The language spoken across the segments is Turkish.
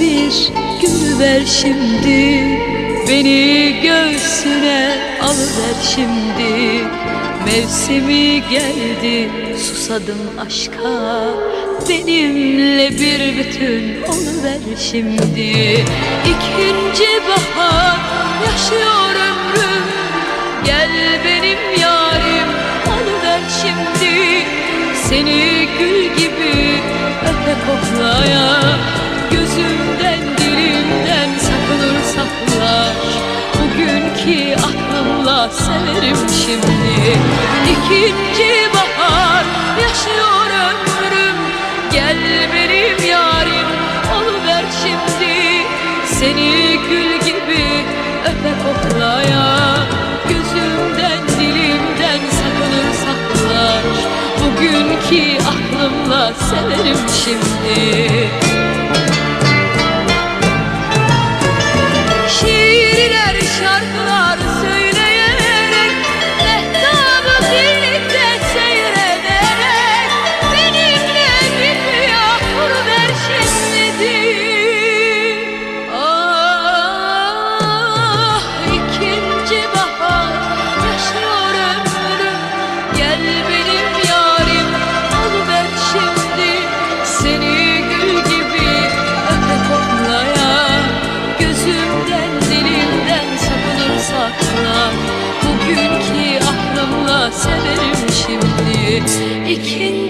bir gül ver şimdi. Beni göğsüne alıver şimdi. Mevsimi geldi susadım aşka. Benimle bir bütün oluver şimdi. İkinci bahar yaşıyor ömrüm. Gel benim yarim oluver şimdi. Seni gül gibi Seni gül gibi öpe koklaya Gözümden dilimden sakınır saklar Bugünkü aklımla severim şimdi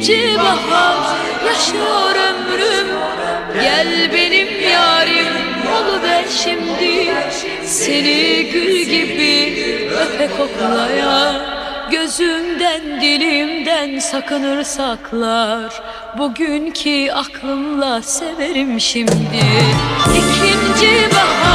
İkinci bahar yaşıyor ömrüm. Gel benim yarim oluver şimdi. Seni gül gibi öpe koklaya. Gözümden dilimden sakınır saklar. Bugünkü aklımla severim şimdi. İkinci bahar